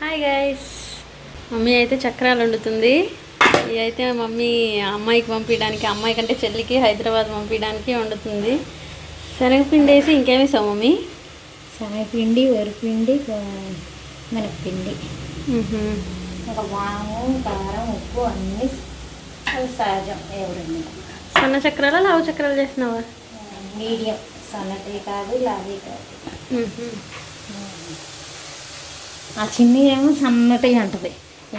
Hi guys mummy అయితే చక్రాలు వండుతుంది. ఇవి అయితే మమ్మీ అమ్మాయికి పంపించడానికి అమ్మాయి కంటే చెల్లికి హైదరాబాద్ పంపించడానికి వండుతుంది. శనగపిండి వేసి ఇంకేమేసావు మమ్మీ? శనగపిండి వరిపిండి మినప్పిండి మ్హూ. ఒక వాము కారం ఉప్పు అన్నీ సహజం ఎవరండి సన్న చక్రాలా లావు చక్రాలు చేసినావా మీడియం. సన్నటి కాదు లావి కాదు. ఆ చిన్ని ఏమో సన్నటి అంటది.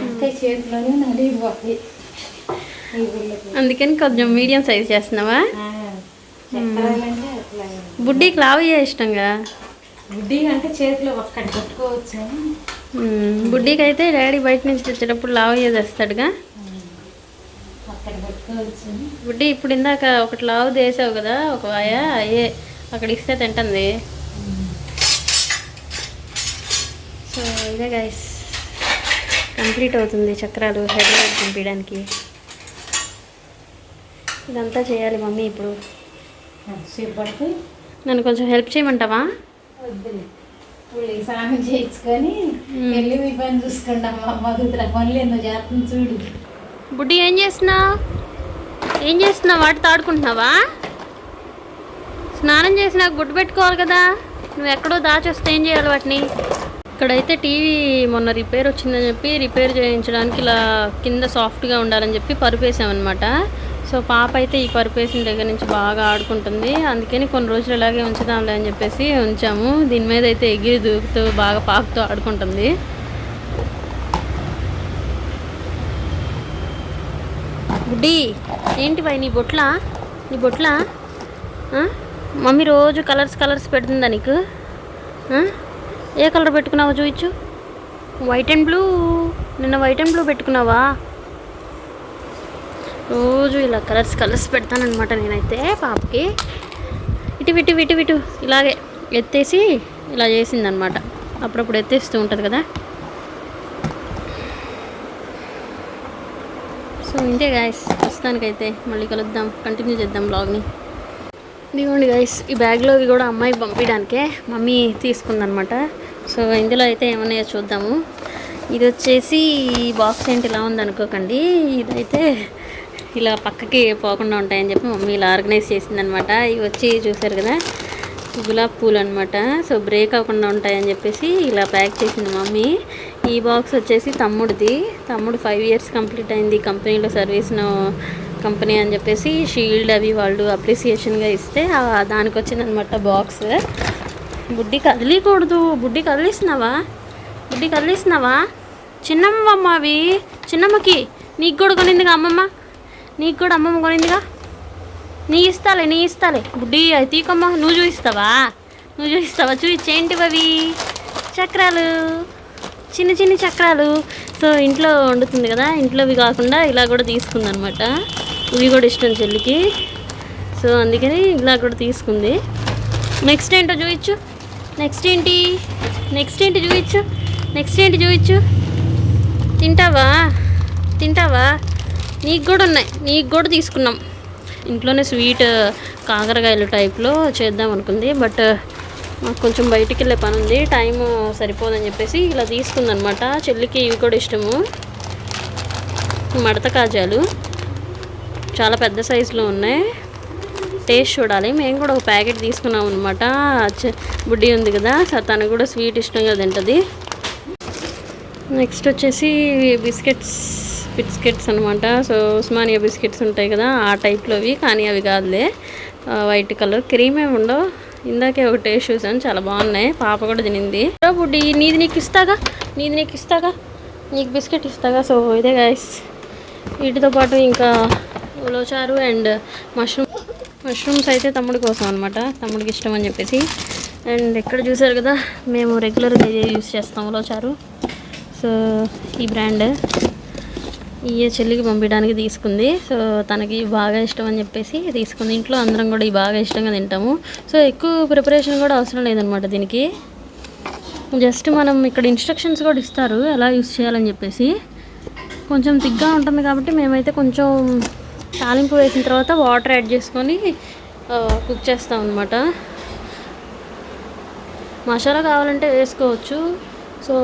ఇంకా చేతిలోనే అందుకని కొంచెం మీడియం సైజ్ చేస్తున్నావా? బుడ్డికి లావు ఇష్టంగా? బుడ్డి అంటే చేతిలో ఒక్కటి పెట్టుకోవచ్చు? బుడ్డికి అయితే డాడీ బయట నుంచి తెచ్చేటప్పుడు లావు చేస్తాడుగా ఒక్కటి పెట్టుకోవచ్చు? బుడ్డి ఇప్పుడు ఇందాక ఒకటి లావు వేసావు కదా ఒక వాయ అయ్యే అక్కడ ఇస్తే తింటుంది. సో ఇదే గైస్ కంప్లీట్ అవుతుంది చక్రాలు హైదరాబాద్ పంపించడానికి ఇదంతా చేయాలి మమ్మీ ఇప్పుడు. నన్ను కొంచెం హెల్ప్ చేయమంటావా? స్నానం చేయించుకొని వెళ్ళి మీ పని చూసుకోండి అమ్మ మధుతుల పనులు ఎన్నో చేస్తుంది చూడు. బుడ్డి ఏం చేస్తున్నావు? ఏం చేస్తున్నావు? వాటితో ఆడుకుంటున్నావా? స్నానం చేసి నాకు గుడ్డు పెట్టుకోవాలి కదా. నువ్వు ఎక్కడో దాచొస్తే ఏం చేయాలి వాటిని? ఇక్కడైతే టీవీ మొన్న రిపేర్ వచ్చిందని చెప్పి రిపేర్ చేయించడానికి ఇలా కింద సాఫ్ట్గా ఉండాలని చెప్పి పరుపేసామన్నమాట. సో పాప అయితే ఈ పరుపేసిన దగ్గర నుంచి బాగా ఆడుకుంటుంది. అందుకని కొన్ని రోజులు ఇలాగే ఉంచుదాంలే అని చెప్పేసి ఉంచాము. దీని మీద అయితే ఎగిరి దూకుతూ బాగా పాకుతూ ఆడుకుంటుంది. గుడ్డి ఏంటి బాయ్ నీ బొట్ల? నీ బొట్ల? మమ్మీ రోజు కలర్స్ కలర్స్ పెడుతుందా నీకు? ఏ కలర్ పెట్టుకున్నావో చూయించు వైట్ అండ్ బ్లూ నిన్న వైట్ అండ్ బ్లూ పెట్టుకున్నావా? రోజు ఇలా కలర్స్ కలర్స్ పెడతానమాట నేనైతే పాపకి. ఇటు ఇటు ఇటు ఇటు ఇలాగే ఎత్తేసి ఇలా చేసిందనమాట అప్పుడప్పుడు ఎత్తేస్తూ ఉంటుంది కదా. సో ఇంతే గాయస్ ప్రస్తుతానికైతే మళ్ళీ కలుద్దాం. కంటిన్యూ చేద్దాం బ్లాగ్ని ఇదిగోండి గాయస్ ఈ బ్యాగ్లో ఇవి కూడా అమ్మాయికి పంపించడానికే మమ్మీ తీసుకుందనమాట సో ఇందులో అయితే ఏమన్నాయో చూద్దాము. ఇది వచ్చేసి ఈ బాక్స్ ఏంటి ఇలా ఉందనుకోకండి ఇదైతే ఇలా పక్కకి పోకుండా ఉంటాయని చెప్పి మమ్మీ ఇలా ఆర్గనైజ్ చేసిందనమాట. ఇవి వచ్చి చూసారు కదా గులాబ్ పూలు అనమాట సో బ్రేక్ అవ్వకుండా ఉంటాయని చెప్పేసి ఇలా ప్యాక్ చేసింది మమ్మీ. ఈ బాక్స్ వచ్చేసి తమ్ముడిది. తమ్ముడు ఫైవ్ ఇయర్స్ కంప్లీట్ అయింది కంపెనీలో సర్వీస్ కంపెనీ అని చెప్పేసి షీల్డ్ అవి వాళ్ళు అప్రిసియేషన్గా ఇస్తే దానికి వచ్చిందనమాట బాక్స్. బుడ్డి కదిలీకూడదు. బుడ్డి కదిలిస్తున్నావా బుడ్డి కదిలిస్తున్నావా చిన్నమ్మమ్మ అవి చిన్నమ్మకి నీకు కూడా కొనిందిగా అమ్మమ్మ? నీకు కూడా అమ్మమ్మ కొనిందిగా? నీ ఇస్తాలే నీ ఇస్తాలే. బుడ్డి అవి తీకమ్మ. నువ్వు చూపిస్తావా? నువ్వు చూపిస్తావా? చూపించేంటివి అవి చక్రాలు. చిన్న చిన్న చక్రాలు. సో ఇంట్లో వండుతుంది కదా. ఇంట్లోవి కాకుండా ఇలా కూడా తీసుకుందనమాట. ఇవి కూడా ఇష్టం చెల్లికి. సో అందుకని ఇలా కూడా తీసుకుంది. నెక్స్ట్ ఏంటో చూపించు. నెక్స్ట్ ఏంటి? నెక్స్ట్ ఏంటి చూపించు. నెక్స్ట్ ఏంటి చూపించు. తింటావా? తింటావా? నీకు కూడా ఉన్నాయి. నీకు కూడా తీసుకున్నాం. ఇంట్లోనే స్వీట్ కాకరకాయలు టైప్లో చేద్దాం అనుకుంది. బట్ మాకు కొంచెం బయటికి వెళ్ళే పని ఉంది. టైం సరిపోదని చెప్పేసి ఇలా తీసుకుందనమాట. చెల్లికి ఇవి కూడా ఇష్టము. మడత కాజాలు. చాలా పెద్ద సైజులో ఉన్నాయి. టేస్ట్ చూడాలి. మేము కూడా ఒక ప్యాకెట్ తీసుకున్నాం అనమాట బుడ్డి ఉంది కదా సో తనకు కూడా స్వీట్ ఇష్టంగా తింటుంది. నెక్స్ట్ వచ్చేసి బిస్కెట్స్ బిస్కెట్స్ అనమాట సో ఉస్మానియా బిస్కెట్స్ ఉంటాయి కదా ఆ టైప్లోవి కానీ అవి కాదులే. White colour. క్రీమ్ ఏమి ఉండవు. ఇందాకే ఒక టేస్ట్ చూసాను చాలా బాగున్నాయి. పాప కూడా తినింది. బుడ్డి నీది నీకు ఇస్తాగా? నీది నీకు ఇస్తాగా? నీకు బిస్కెట్ ఇస్తాగా? సో ఇదే గాయస్ వీటితో పాటు ఇంకా ఉలోచారు అండ్ మష్రూమ్. మష్రూమ్స్ అయితే తమ్ముడి కోసం అనమాట తమ్ముడికి ఇష్టం అని చెప్పేసి. అండ్ ఎక్కడ చూసారు కదా మేము రెగ్యులర్గా ఇదే యూస్ చేస్తాం ఉలోచారు సో ఈ బ్రాండ్ ఈ చెల్లికి పంపించడానికి తీసుకుంది. సో తనకి బాగా ఇష్టం అని చెప్పేసి తీసుకుంది. ఇంట్లో అందరం కూడా ఈ బాగా ఇష్టంగా తింటాము. సో ఎక్కువ ప్రిపరేషన్ కూడా అవసరం లేదనమాట దీనికి. జస్ట్ మనం ఇక్కడ ఇన్స్ట్రక్షన్స్ కూడా ఇస్తారు ఎలా యూస్ చేయాలని చెప్పేసి. కొంచెం తిగ్గా ఉంటుంది కాబట్టి మేమైతే కొంచెం తాలింపు వేసిన తర్వాత వాటర్ యాడ్ చేసుకొని కుక్ చేస్తాం అనమాట మసాలా కావాలంటే వేసుకోవచ్చు. సో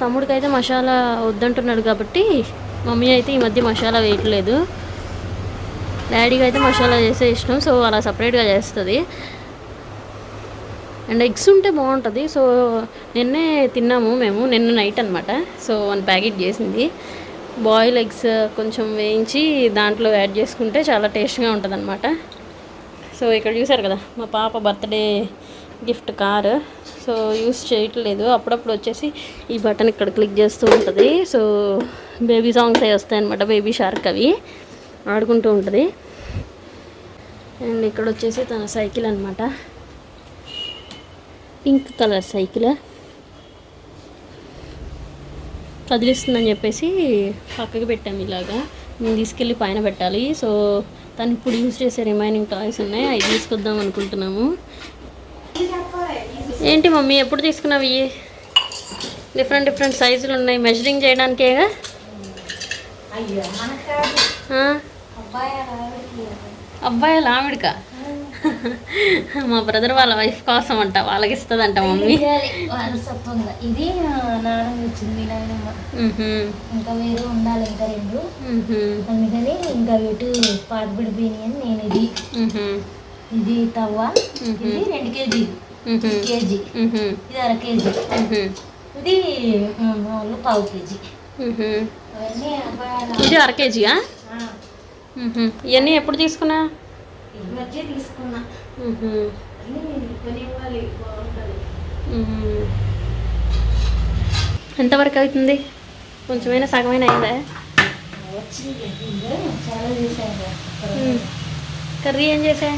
తమ్ముడికి అయితే మసాలా వద్దంటున్నాడు కాబట్టి మమ్మీ అయితే ఈ మధ్య మసాలా వేయట్లేదు. డాడీకి అయితే మసాలా చేసే ఇష్టం సో అలా సపరేట్గా చేస్తుంది. అండ్ ఎగ్స్ ఉంటే బాగుంటుంది. సో నిన్నే తిన్నాము మేము నిన్న నైట్ అనమాట సో వన్ ప్యాకెట్ చేసింది. బాయిల్ ఎగ్స్ కొంచెం వేయించి దాంట్లో యాడ్ చేసుకుంటే చాలా టేస్ట్గా ఉంటుంది అనమాట సో ఇక్కడ చూసారు కదా మా పాప birthday gift car. So use చేయట్లేదు. అప్పుడప్పుడు వచ్చేసి ఈ బటన్ ఇక్కడ క్లిక్ చేస్తూ ఉంటుంది. సో బేబీ సాంగ్స్ అవి వస్తాయన్నమాట బేబీ షార్క్ అవి. ఆడుకుంటూ ఉంటుంది. అండ్ ఇక్కడ వచ్చేసి తన సైకిల్ అనమాట పింక్ కలర్ సైకిల్. కదిలిస్తుందని చెప్పేసి పక్కకి పెట్టాము ఇలాగా. మేము తీసుకెళ్ళి పైన పెట్టాలి. సో తను ఇప్పుడు యూజ్ చేసే రిమైనింగ్ టాయ్స్ ఉన్నాయి. అవి తీసుకొద్దాం అనుకుంటున్నాము. ఏంటి మమ్మీ ఎప్పుడు తీసుకున్నావు ఇవి? డిఫరెంట్ డిఫరెంట్ సైజులు ఉన్నాయి. మెజరింగ్ చేయడానికేగా? అబ్బాయి ఆవిడకా? మా బ్రదర్ వాళ్ళ వైఫ్ కోసం అంట వాళ్ళకి ఇస్తుందంట మమ్మీ. ఇది వచ్చింది. ఇంకా వేరే ఉండాలి ఇంకా రెండు. అందుకని ఇంకా పాత పడిపోయినాయి అని నేను ఇది. ఇది తవ్వ ఇది రెండు కేజీ. కేజీ. ఇది అర కేజీ. ఇది వాళ్ళు పావు కేజీ. ఇది అర కేజీయా. ఇవన్నీ ఎప్పుడు తీసుకున్నా? ఈ మధ్య తీసుకున్నా బాగుంటుంది. ఎంతవరకు అవుతుంది? కొంచెమైనా సగమైనా అయిందా. కర్రీ ఏం చేసా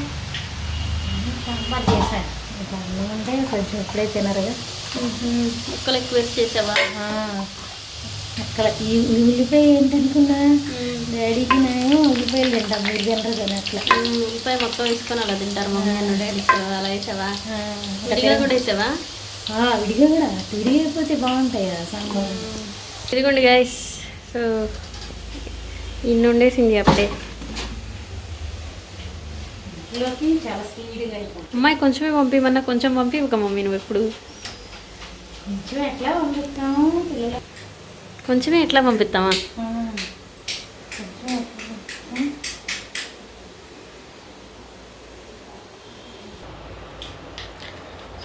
సాంబార్ అంటే కొంచెం ఇప్పుడే తినరు. ముక్కలు ఎక్కువ వేసి చేసావా అక్కడ ఈ ఉల్లిపాయ ఏంటనుకున్నా? డాడీకి నేను ఉల్లిపాయలు తింటాం మీరు తినరు కానీ అట్లా. ఉల్లిపాయ మొత్తం వేసుకొని అలా తింటారు మమ్మీ అన్న డాడీ. అలా వేసావా? విడిగా కూడా వేసావా? విడిగా కూడా. విడిగైపోతే బాగుంటాయి కదా సాంబార్. ఇదిగోండి గైస్ సో ఇన్ని ఉండేసింది అప్పుడే అమ్మాయి కొంచెమే పంపిమన్నా కొంచెం పంపి ఒక మమ్మీ నువ్వు ఎప్పుడు. కొంచెం ఎట్లా పిల్లలు కొంచెమే ఎట్లా వండుతాం?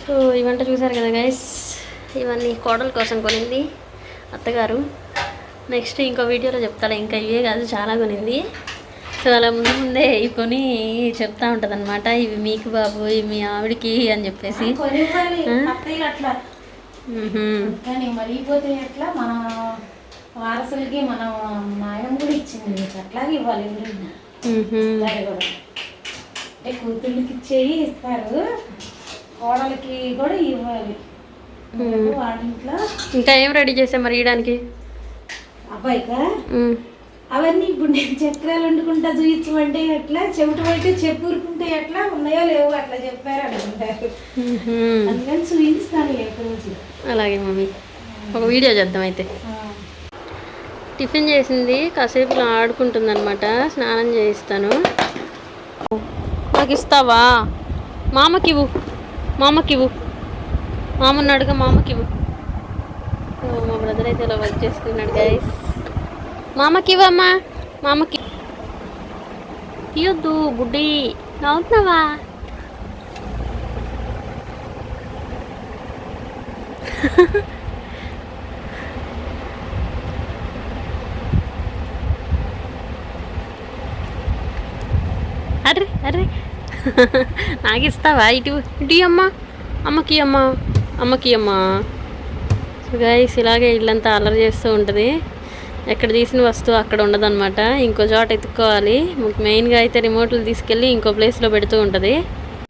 సో ఈ వంట చూసారు కదా గైస్ ఇవన్నీ కోడల కోసం కొనింది అత్తగారు. నెక్స్ట్ ఇంకో వీడియోలో చెప్తాను ఇంకా ఇవే కాదు చాలా కొనింది. సో అలా ముందు ముందే ఇవి కొని చెప్తా ఉంటుంది అనమాట ఇవి మీకు బాబు ఇవి మీ ఆవిడకి అని చెప్పేసి. అట్లా. వారసులకి మన నాయనం కూడా ఇచ్చింది అట్లాగే ఇవ్వాలి కూడా అంటే కూతుళ్ళకి ఇచ్చేయి ఇస్తారు. కోడలకి కూడా ఇవ్వాలి. వాళ్ళ ఇంట్లో ఇంకా ఏం రెడీ చేసా మరి ఇయడానికి అబ్బాయికా? అవన్నీ ఇప్పుడు నేను చక్రాలు వండుకుంటా చూపించమంటే ఎట్లా? చెవిట పడితే చెప్పు ఊరుకుంటే ఎట్లా? ఉన్నాయో లేవో అట్లా చెప్పారు అనుకుంటారు. అందుకని చూపిస్తాను లేక రోజు. అలాగే మమ్మీ. ఒక వీడియో చేద్దాం అయితే. టిఫిన్ చేసింది. కాసేపు ఇలా స్నానం చేయిస్తాను. నాకు ఇస్తావా మామకివ్వు. మామకివ్వు. మామన్నాడుగా మామకివ్వు. ఓ, మా బ్రదర్ అయితే ఇలా వర్క్ చేసుకున్నాడు గైస్ మామకివ్వమ్మా. మామకి తీయొద్దు గుడ్డి నవ్వుతున్నావా? అర్రే నాకు ఇస్తావా ఇటు ఇటు అమ్మ. అమ్మకి అమ్మ. అమ్మకి అమ్మ. సో గైస్ ఇలాగే ఇల్లంతా అల్లరి చేస్తూ ఉంటుంది. ఎక్కడ తీసిన వస్తువు అక్కడ ఉండదన్నమాట. ఇంకో చోట ఎత్తుక్కోవాలి. మెయిన్గా అయితే రిమోట్లు తీసుకెళ్ళి ఇంకో ప్లేస్లో పెడుతూ ఉంటుంది.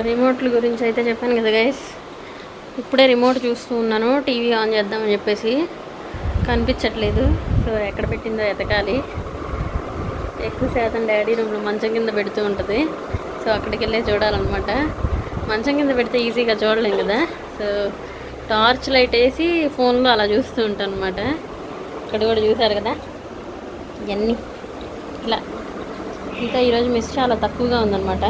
రిమోట్ల గురించి అయితే చెప్పాను కదా గైస్ ఇప్పుడే రిమోట్ చూస్తూ ఉన్నాను. టీవీ ఆన్ చేద్దామని చెప్పేసి. కనిపించట్లేదు. సో ఎక్కడ పెట్టిందో ఎతకాలి. ఎక్కువ శాతం డాడీ రూమ్లో మంచం కింద పెడుతూ ఉంటుంది. సో అక్కడికి వెళ్ళే చూడాలన్నమాట. మంచం కింద పెడితే ఈజీగా చూడలేం కదా. సో టార్చ్ లైట్ వేసి ఫోన్లో అలా చూస్తూ ఉంటాను అనమాట ఇక్కడ కూడా చూసారు కదా? ఇవన్నీ ఇలా. ఇంకా ఈరోజు మిస్ చాలా తక్కువగా ఉందన్నమాట.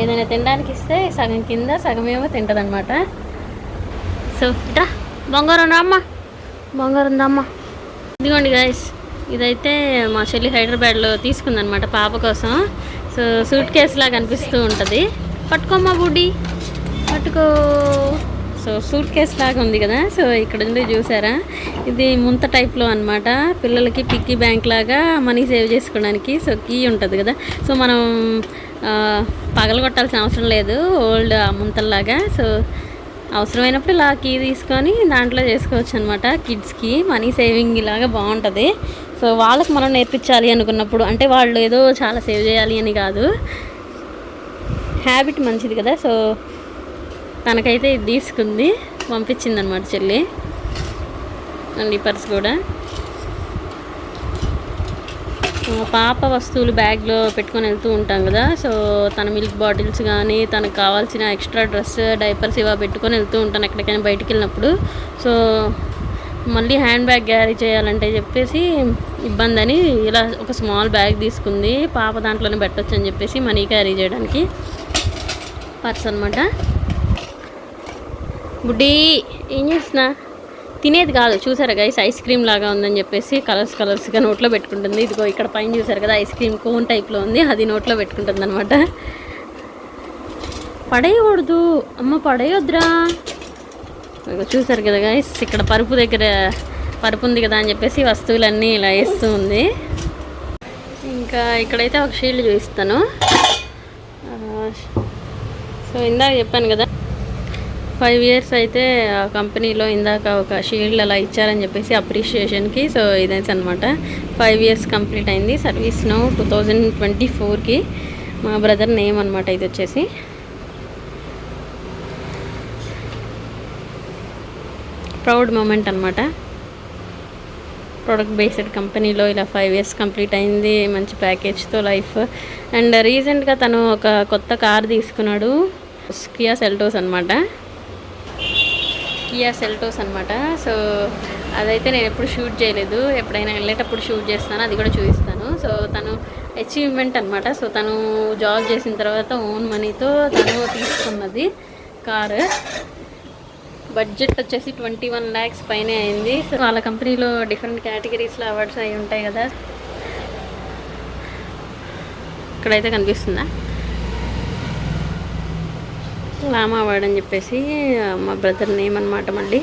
ఏదైనా తినడానికి ఇస్తే సగం కింద సగమేమో తింటుంది అనమాట సో ఇట్రా. బంగారం అమ్మ బంగారం దమ్మ ఇదిగోండి గాయస్ ఇదైతే మా చెల్లి హైదరాబాద్లో తీసుకుందనమాట పాప కోసం. సో సూట్ కేస్ లాగా అనిపిస్తూ ఉంటుంది. పట్టుకోమ్మా బుడ్డి. పట్టుకో. సో సూట్ కేస్ లాగా ఉంది కదా సో ఇక్కడ నుండి చూసారా? ఇది ముంత టైప్లో అన్నమాట. పిల్లలకి పిక్కీ బ్యాంక్ లాగా మనీ సేవ్ చేసుకోవడానికి సో కీ ఉంటుంది కదా. సో మనం పగలగొట్టాల్సిన అవసరం లేదు. ఓల్డ్ ముంతల్లాగా. సో అవసరమైనప్పుడు ఇలా కీ తీసుకొని దాంట్లో చేసుకోవచ్చు అనమాట కిడ్స్కి మనీ సేవింగ్ ఇలాగా బాగుంటుంది. సో వాళ్ళకి మనం నేర్పించాలి అనుకున్నప్పుడు అంటే వాళ్ళు ఏదో చాలా సేవ్ చేయాలి అని కాదు. హ్యాబిట్ మంచిది కదా సో తనకైతే ఇది తీసుకుంది పంపించింది అనమాట చెల్లి. అండ్ ఈ పర్స్ కూడా. పాప వస్తువులు బ్యాగ్లో పెట్టుకొని వెళ్తూ ఉంటాం కదా సో తన మిల్క్ బాటిల్స్ కానీ తనకు కావాల్సిన ఎక్స్ట్రా డ్రెస్ డైపర్స్ ఇవా పెట్టుకొని వెళ్తూ ఉంటాను ఎక్కడికైనా బయటికి వెళ్ళినప్పుడు. సో మళ్ళీ హ్యాండ్ బ్యాగ్ క్యారీ చేయాలంటే చెప్పేసి ఇబ్బంది అని ఇలా ఒక స్మాల్ బ్యాగ్ తీసుకుంది. పాప దాంట్లోనే పెట్టొచ్చు అని చెప్పేసి మనీ క్యారీ చేయడానికి పర్స్ అనమాట బుడ్డీ ఏం చేసినా తినేది కాదు. చూసారా గైస్ ఐస్ క్రీమ్ లాగా ఉందని చెప్పేసి కలర్స్ కలర్స్గా నోట్లో పెట్టుకుంటుంది. ఇదిగో ఇక్కడ పైన చూసారు కదా ఐస్ క్రీమ్ కోన్ టైప్లో ఉంది. అది నోట్లో పెట్టుకుంటుంది అనమాట పడేయకూడదు. అమ్మ పడేయొద్దురా. ఇదిగో చూసారు కదా గైస్ ఇక్కడ పరుపు దగ్గర పరుపు ఉంది కదా అని చెప్పేసి వస్తువులన్నీ ఇలా వేస్తూ ఉంది. ఇంకా ఇక్కడైతే ఒక షీల్డ్ చూపిస్తాను. సో ఇందాక చెప్పాను కదా ఫైవ్ ఇయర్స్ అయితే ఆ కంపెనీలో ఇందాక ఒక షీల్డ్ అలా ఇచ్చారని చెప్పేసి అప్రిషియేషన్కి సో ఇదైతే అనమాట ఫైవ్ ఇయర్స్ కంప్లీట్ అయింది. Service no two thousand twenty ఫోర్కి మా బ్రదర్ నేమ్ అనమాట ఇది వచ్చేసి. ప్రౌడ్ మూమెంట్ అనమాట ప్రొడక్ట్ బేస్డ్ కంపెనీలో ఇలా ఫైవ్ ఇయర్స్ కంప్లీట్ అయింది మంచి ప్యాకేజ్తో లైఫ్ అండ్ రీసెంట్గా తను ఒక కొత్త కార్ తీసుకున్నాడు కియా సెల్టోస్ అనమాట కియా సెల్టోస్ అనమాట సో అదైతే నేను ఎప్పుడు షూట్ చేయలేదు. ఎప్పుడైనా వెళ్ళేటప్పుడు షూట్ చేస్తాను అది కూడా చూపిస్తాను. సో తను అచీవ్మెంట్ అనమాట సో తను జాబ్ చేసిన తర్వాత ఓన్ మనీతో తను తీసుకున్నది కారు బడ్జెట్ వచ్చేసి ట్వంటీ వన్ ల్యాక్స్ పైనే అయింది. సో వాళ్ళ కంపెనీలో డిఫరెంట్ కేటగిరీస్లో అవార్డ్స్ అవి ఉంటాయి కదా. ఇక్కడైతే కనిపిస్తుందా? లామా అవార్డ్ అని చెప్పేసి మా బ్రదర్ నేమ్ అనమాట మళ్ళీ.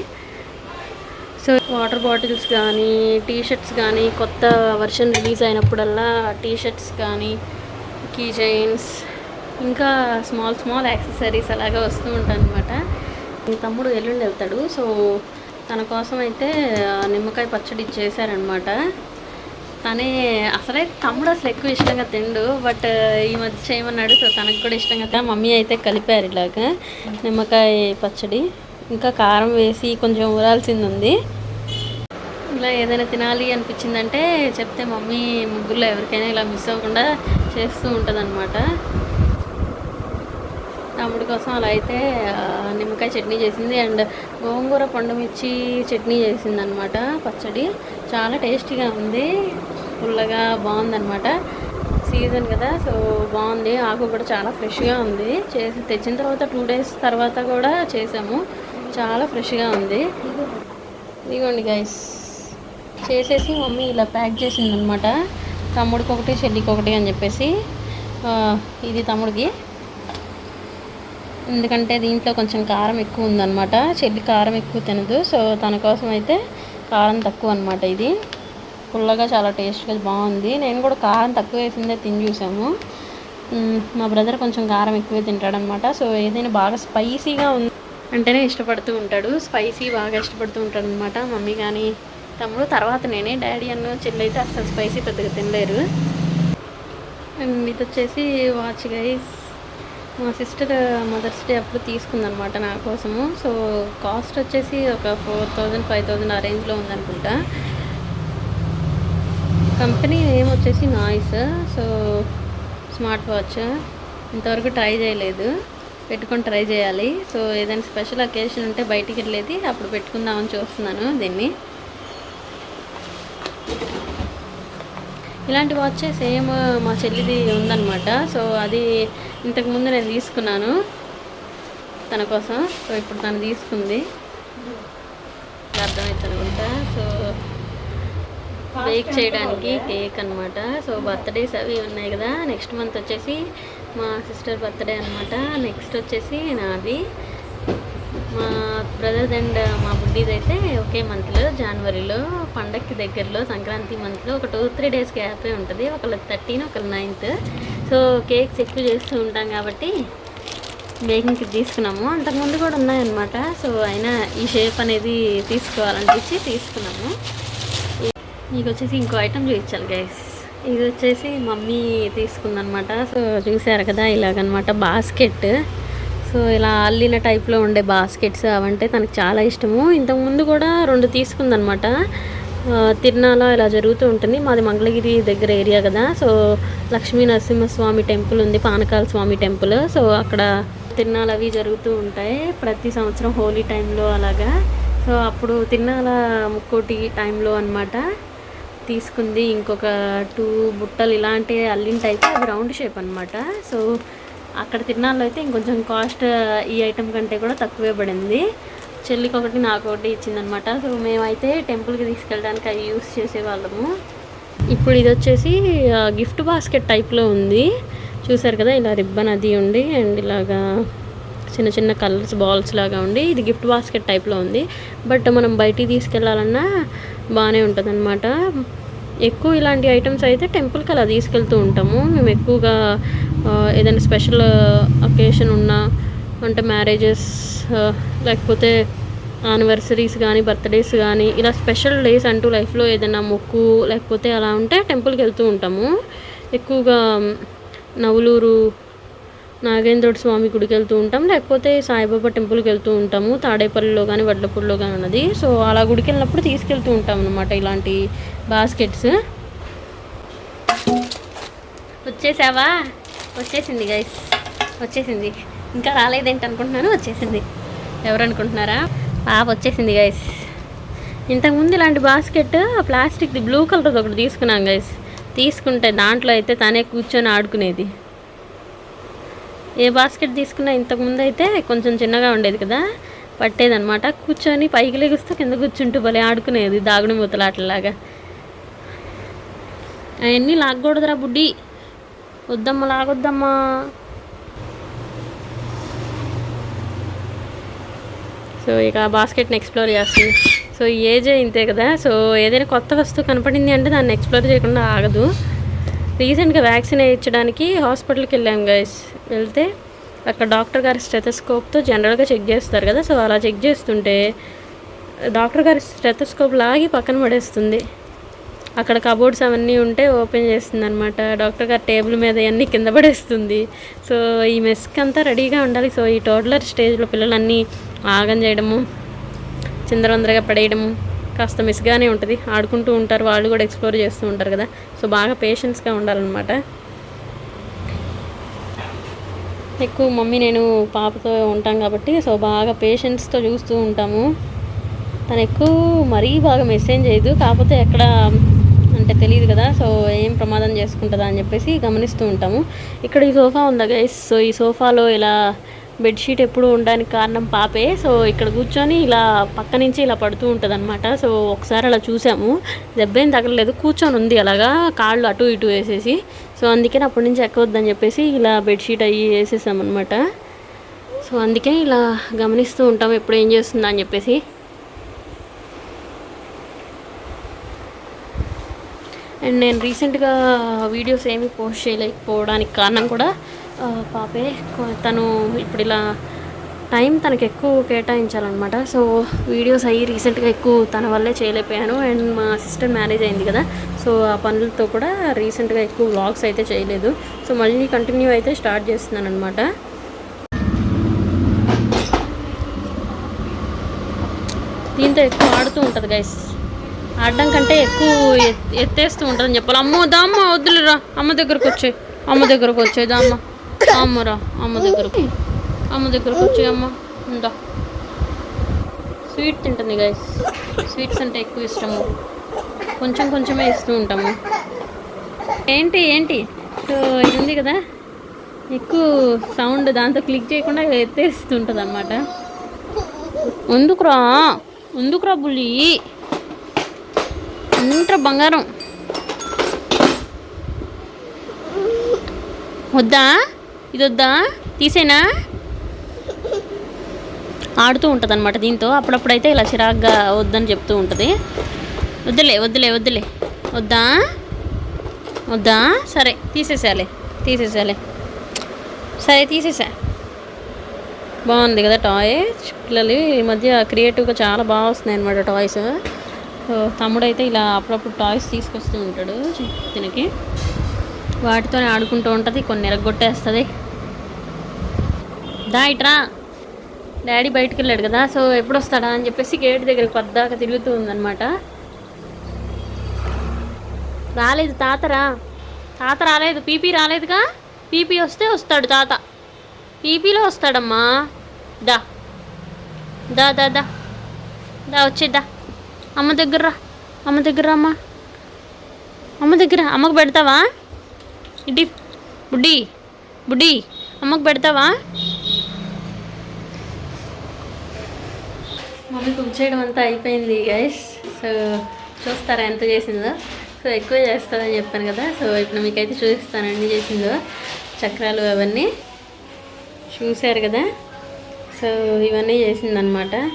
సో వాటర్ బాటిల్స్ కానీ టీ షర్ట్స్ కానీ కొత్త వర్షన్ రిలీజ్ అయినప్పుడల్లా టీ షర్ట్స్ కానీ కీ చైన్స్ ఇంకా స్మాల్ స్మాల్ యాక్సెసరీస్ అలాగా వస్తూ ఉంటాయి అనమాట తమ్ముడు ఎల్లుండి వెళ్తాడు. సో తన కోసం అయితే నిమ్మకాయ పచ్చడి చేశారనమాట తనే అసలే తమ్ముడు అసలు ఎక్కువ ఇష్టంగా తిండు. బట్ ఈ మధ్య చేయమన్నాడు. సో తనకు కూడా ఇష్టంగా మమ్మీ అయితే కలిపారు ఇలాగా నిమ్మకాయ పచ్చడి. ఇంకా కారం వేసి కొంచెం ఊరాల్సింది ఉంది ఇలా ఏదైనా తినాలి అనిపించిందంటే చెప్తే మమ్మీ ముగ్గురులో ఎవరికైనా ఇలా మిస్ అవ్వకుండా చేస్తూ ఉంటుంది తమ్ముడి కోసం అలా అయితే నిమ్మకాయ చట్నీ చేసింది. అండ్ గోంగూర పండుమిర్చి చట్నీ చేసింది అనమాట పచ్చడి. చాలా టేస్టీగా ఉంది. పుల్లగా బాగుందన్నమాట సీజన్ కదా సో బాగుంది. ఆకు కూడా చాలా ఫ్రెష్గా ఉంది. చేసి తెచ్చిన తర్వాత టూ డేస్ తర్వాత కూడా చేసాము. చాలా ఫ్రెష్గా ఉంది. ఇదిగోండి గైస్ చేసేసి మమ్మీ ఇలా ప్యాక్ చేసింది అనమాట తమ్ముడికి ఒకటి చెల్లికి ఒకటి అని చెప్పేసి ఇది తమ్ముడికి. ఎందుకంటే దీంట్లో కొంచెం కారం ఎక్కువ ఉందన్నమాట. చెల్లి కారం ఎక్కువ తినదు. సో తన కోసం అయితే కారం తక్కువ అనమాట ఇది. పుల్లగా చాలా టేస్ట్గా బాగుంది. నేను కూడా కారం తక్కువ వేసిందే తిని చూసాము. మా బ్రదర్ కొంచెం కారం ఎక్కువే తింటాడనమాట సో ఏదైనా బాగా స్పైసీగా ఉంది అంటేనే ఇష్టపడుతూ ఉంటాడు. స్పైసీ బాగా ఇష్టపడుతూ ఉంటాడు అనమాట మమ్మీ కానీ తమ్ముడు తర్వాత నేనే డాడీ అన్న చెల్లి అయితే అసలు స్పైసీ పెద్దగా తినలేరు. ఇది వచ్చేసి వాచ్ గైస్ మా సిస్టర్ మదర్స్ డే అప్పుడు తీసుకుందనమాట నా కోసము. సో కాస్ట్ వచ్చేసి ఒక ఫోర్ థౌజండ్ ఫైవ్ థౌజండ్ ఆ రేంజ్లో ఉందనుకుంటా. కంపెనీ నేమ్ వచ్చేసి నాయిస్ సో స్మార్ట్ వాచ్ ఇంతవరకు ట్రై చేయలేదు. పెట్టుకొని ట్రై చేయాలి. సో ఏదైనా స్పెషల్ అకేషన్ ఉంటే బయటికి వెళ్ళేది అప్పుడు పెట్టుకుందామని చూస్తున్నాను దీన్ని. ఇలాంటి వాచెస్ సేమ్ మా చెల్లిది ఉందన్నమాట. సో అది ఇంతకుముందు నేను తీసుకున్నాను. తన కోసం. సో ఇప్పుడు తను తీసుకుంది. అర్థమవుతుంది అనుకుంటా సో బేక్ చేయడానికి కేక్ అనమాట సో బర్త్డేస్ అవి ఉన్నాయి కదా. నెక్స్ట్ మంత్ వచ్చేసి మా సిస్టర్ బర్త్డే అనమాట నెక్స్ట్ వచ్చేసి నాది. మా బ్రదర్ అండ్ మా బుడ్డీది అయితే ఒకే మంత్లో జనవరిలో పండక్కి దగ్గరలో సంక్రాంతి మంత్లో ఒక టూ త్రీ డేస్ గ్యాపే ఉంటుంది. ఒకళ్ళు థర్టీన్ ఒకళ్ళు నైన్త్. సో కేక్స్ ఎక్కువ చేస్తూ ఉంటాం కాబట్టి బేకింగ్కి తీసుకున్నాము. అంతకుముందు కూడా ఉన్నాయన్నమాట. సో అయినా ఈ షేప్ అనేది తీసుకోవాలనిపించి తీసుకున్నాము. మీకు వచ్చేసి ఇంకో ఐటమ్ చూపించాలి గైస్ ఇది వచ్చేసి మమ్మీ తీసుకుందనమాట సో చూసారు కదా ఇలాగనమాట బాస్కెట్. సో ఇలా అల్లిన టైప్లో ఉండే బాస్కెట్స్ అవంటే తనకు చాలా ఇష్టము. ఇంతకుముందు కూడా రెండు తీసుకుందనమాట తిరునాల ఇలా జరుగుతూ ఉంటుంది. మాది మంగళగిరి దగ్గర ఏరియా కదా. సో లక్ష్మీ నరసింహస్వామి టెంపుల్ ఉంది పానకాల స్వామి టెంపుల్. సో అక్కడ తిరునాలు అవి జరుగుతూ ఉంటాయి ప్రతి సంవత్సరం హోలీ టైంలో అలాగా. సో అప్పుడు తిరునాల ముక్కోటి టైంలో అనమాట తీసుకుంది ఇంకొక టూ బుట్టలు ఇలాంటి అల్లింటి అయితే అది రౌండ్ షేప్ అనమాట సో అక్కడ తిరునాళ్ళు అయితే ఇంకొంచెం కాస్ట్ ఈ ఐటెం కంటే కూడా తక్కువే పడింది. చెల్లికి ఒకటి నాకు ఒకటి ఇచ్చిందనమాట. సో మేమైతే టెంపుల్కి తీసుకెళ్ళడానికి అవి యూస్ చేసేవాళ్ళము. ఇప్పుడు ఇది వచ్చేసి గిఫ్ట్ బాస్కెట్ టైప్లో ఉంది. చూసారు కదా ఇలా రిబ్బన్ అది ఉండి అండ్ ఇలాగా చిన్న చిన్న కలర్స్ బాల్స్ లాగా ఉండి ఇది గిఫ్ట్ బాస్కెట్ టైప్లో ఉంది. బట్ మనం బయటికి తీసుకెళ్ళాలన్నా బాగానే ఉంటుంది ఎక్కువ ఇలాంటి ఐటమ్స్ అయితే టెంపుల్కి అలా తీసుకెళ్తూ ఉంటాము. మేము ఎక్కువగా ఏదైనా స్పెషల్ అకేషన్ ఉన్నా అంటే మ్యారేజెస్ లేకపోతే యానివర్సరీస్ కానీ బర్త్డేస్ కానీ ఇలా స్పెషల్ డేస్ అంటూ లైఫ్లో ఏదైనా మొక్కు లేకపోతే అలా ఉంటే టెంపుల్కి వెళ్తూ ఉంటాము. ఎక్కువగా నవలూరు నాగేంద్రుడు స్వామి గుడికి వెళ్తూ ఉంటాం. లేకపోతే సాయిబాబా టెంపుల్కి వెళ్తూ ఉంటాము. తాడేపల్లిలో కానీ వడ్లపూడిలో కానీ ఉన్నది. సో అలా గుడికి వెళ్ళినప్పుడు తీసుకెళ్తూ ఉంటాం అనమాట ఇలాంటి బాస్కెట్స్ వచ్చేసావా? వచ్చేసింది గైస్ వచ్చేసింది. ఇంకా రాలేదేంటి అనుకుంటున్నాను? వచ్చేసింది. ఎవరు అనుకుంటున్నారా పాప వచ్చేసింది గైస్ ఇంతకుముందు ఇలాంటి బాస్కెట్ ప్లాస్టిక్ది బ్లూ కలర్ ఒకటి తీసుకున్నాం గైస్ తీసుకుంటే దాంట్లో అయితే తనే కూర్చొని ఆడుకునేది. ఏ బాస్కెట్ తీసుకున్నా ఇంతకుముందు అయితే కొంచెం చిన్నగా ఉండేది కదా. పట్టేదనమాట కూర్చొని పైకి లెగుస్తూ కింద కూర్చుంటూ భలే ఆడుకునేది దాగుడు మూతలాటలాగా అవన్నీ లాగకూడదురా బుడ్డి. వద్దమ్మా లాగొద్దమ్మా. సో ఇక బాస్కెట్ని ఎక్స్ప్లోర్ చేస్తుంది. సో ఏజ్ ఇంతే కదా. సో ఏదైనా కొత్త వస్తువు కనపడింది అంటే దాన్ని ఎక్స్ప్లోర్ చేయకుండా ఆగదు. రీసెంట్గా వ్యాక్సిన్ వేయించడానికి హాస్పిటల్కి వెళ్ళాం గైస్. వెళ్తే అక్కడ డాక్టర్ గారి స్టెథోస్కోప్తో జనరల్గా చెక్ చేస్తారు కదా. సో అలా చెక్ చేస్తుంటే డాక్టర్ గారి స్టెథోస్కోప్ లాగి పక్కన పడేస్తుంది. అక్కడ కబోర్డ్స్ అవన్నీ ఉంటే ఓపెన్ చేస్తుంది అనమాట డాక్టర్ గారు టేబుల్ మీద అన్నీ కింద పడేస్తుంది. సో ఈ మెస్కి అంతా రెడీగా ఉండాలి. సో ఈ టోడ్లర్ స్టేజ్లో పిల్లలన్నీ ఆగం చేయడము చిందరవందరగా పడేయడము కాస్త మిస్గానే ఉంటుంది. ఆడుకుంటూ ఉంటారు. వాళ్ళు కూడా ఎక్స్ప్లోర్ చేస్తూ ఉంటారు కదా. సో బాగా పేషెన్స్గా ఉండాలన్నమాట. ఎక్కువ మమ్మీ నేను పాపతో ఉంటాం కాబట్టి సో బాగా పేషెన్స్తో చూస్తూ ఉంటాము. తను ఎక్కువ మరీ బాగా మెసేజ్ చేయదు. కాకపోతే ఎక్కడ అంటే తెలియదు కదా సో ఏం ప్రమాదం చేసుకుంటుందా అని చెప్పేసి గమనిస్తూ ఉంటాము. ఇక్కడ ఈ సోఫా ఉందా గైస్ సో ఈ సోఫాలో ఇలా బెడ్షీట్ ఎప్పుడు ఉండడానికి కారణం పాపే. సో ఇక్కడ కూర్చొని ఇలా పక్క నుంచి ఇలా పడుతూ ఉంటుంది అనమాట సో ఒకసారి అలా చూసాము. దెబ్బేం తగలలేదు. కూర్చొని ఉంది అలాగా కాళ్ళు అటు ఇటు వేసేసి. సో అందుకని అప్పటి నుంచి ఎక్కవద్దని చెప్పేసి ఇలా బెడ్షీట్ అయ్యి వేసేసామన్నమాట. సో అందుకే ఇలా గమనిస్తూ ఉంటాం ఎప్పుడు ఏం చేస్తుందా అని చెప్పేసి. అండ్ నేను రీసెంట్గా వీడియోస్ ఏమీ పోస్ట్ చేయలేకపోవడానికి కారణం కూడా పాపే. తను ఇప్పుడు ఇలా టైం తనకు ఎక్కువ కేటాయించాలన్నమాట. సో వీడియోస్ అయ్యి రీసెంట్గా ఎక్కువ తన వల్లే చేయలేకపోయాను. అండ్ మా సిస్టర్ మ్యారేజ్ అయింది కదా సో ఆ పనులతో కూడా రీసెంట్గా ఎక్కువ వ్లాగ్స్ అయితే చేయలేదు. సో మళ్ళీ కంటిన్యూ అయితే స్టార్ట్ చేస్తున్నాను అనమాట దీంతో ఎక్కువ ఆడుతూ ఉంటుంది గైస్ ఆడడం కంటే ఎక్కువ ఎత్తేస్తూ ఉంటుందని చెప్పాలి. అమ్మ దామ్మ వద్దులురా అమ్మ దగ్గరకు వచ్చే. అమ్మ దగ్గరకు వచ్చే దామ్మ అమ్మరా అమ్మ దగ్గరకు. అమ్మ దగ్గరకు వచ్చే అమ్మ. ఉందా? స్వీట్ తింటుంది గైస్ స్వీట్స్ అంటే ఎక్కువ ఇష్టము. కొంచెం కొంచెమే ఇస్తూ ఉంటాము. ఏంటి ఏంటి? సో ఇది ఉంది కదా. ఎక్కువ సౌండ్ దాంతో క్లిక్ చేయకుండా ఎత్తేస్తుంటుంది అనమాట ఎందుకురా? ఎందుకురా బుల్లి? ఇంట్రా బంగారం. వద్దా? ఇది వద్దా తీసేనా? ఆడుతూ ఉంటుంది అనమాట దీంతో. అప్పుడప్పుడైతే ఇలా చిరాగ్గా వద్దని చెప్తూ ఉంటుంది. వద్దులే వద్దులే వద్దులే. వద్దా? వద్దా? సరే తీసేసాలే తీసేసాలే సరే తీసేసా. బాగుంది కదా టాయ్ పిల్లలు ఈ మధ్య క్రియేటివ్గా చాలా బాగా వస్తున్నాయి అనమాట టాయ్స్. సో ఇలా అప్పుడప్పుడు టాయ్స్ తీసుకొస్తూ ఉంటాడు తినకి. వాటితోనే ఆడుకుంటూ ఉంటుంది కొన్ని ఎరగొట్టేస్తుంది దా ఇట్రా. డాడీ బయటికి వెళ్ళాడు కదా సో ఎప్పుడు వస్తాడా అని చెప్పేసి గేట్ దగ్గరికి పద్దాక తిరుగుతూ ఉందన్నమాట. రాలేదు తాతరా తాత రాలేదు పీపీ రాలేదుగా? పీపీ వస్తే వస్తాడు తాత. పీపీలో వస్తాడమ్మా. దా. దా దా దా. దా వచ్చేద్దా అమ్మ దగ్గర అమ్మ దగ్గర అమ్మ. అమ్మ దగ్గర. అమ్మకు పెడతావా? ఇడి బుడ్డి. బుడ్డి అమ్మకు పెడతావా? మమ్మీ కుక్ చేయడం అంతా అయిపోయింది గైస్ సో చూస్తారా ఎంత చేసిందో? సో ఎక్కువ చేస్తుందని చెప్పాను కదా. సో ఇప్పుడు మీకైతే చూపిస్తాను అన్నీ చేసిందో. చక్రాలు అవన్నీ. చూశారు కదా? సో ఇవన్నీ చేసిందనమాట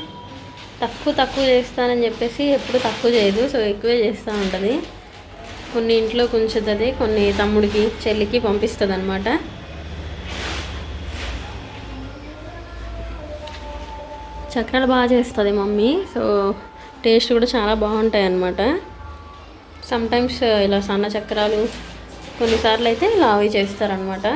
తక్కువ తక్కువ చేస్తానని చెప్పేసి ఎప్పుడు తక్కువ చేయదు. సో ఎక్కువే చేస్తూ ఉంటుంది. కొన్ని ఇంట్లో కొంచుతుంది కొన్ని తమ్ముడికి చెల్లికి పంపిస్తుంది అనమాట చక్రాలు బాగా చేస్తుంది మమ్మీ. సో టేస్ట్ కూడా చాలా బాగుంటాయి అన్నమాట సమ్టైమ్స్ ఇలా సన్న చక్రాలు కొన్నిసార్లు అయితే ఇలా అవి చేస్తారనమాట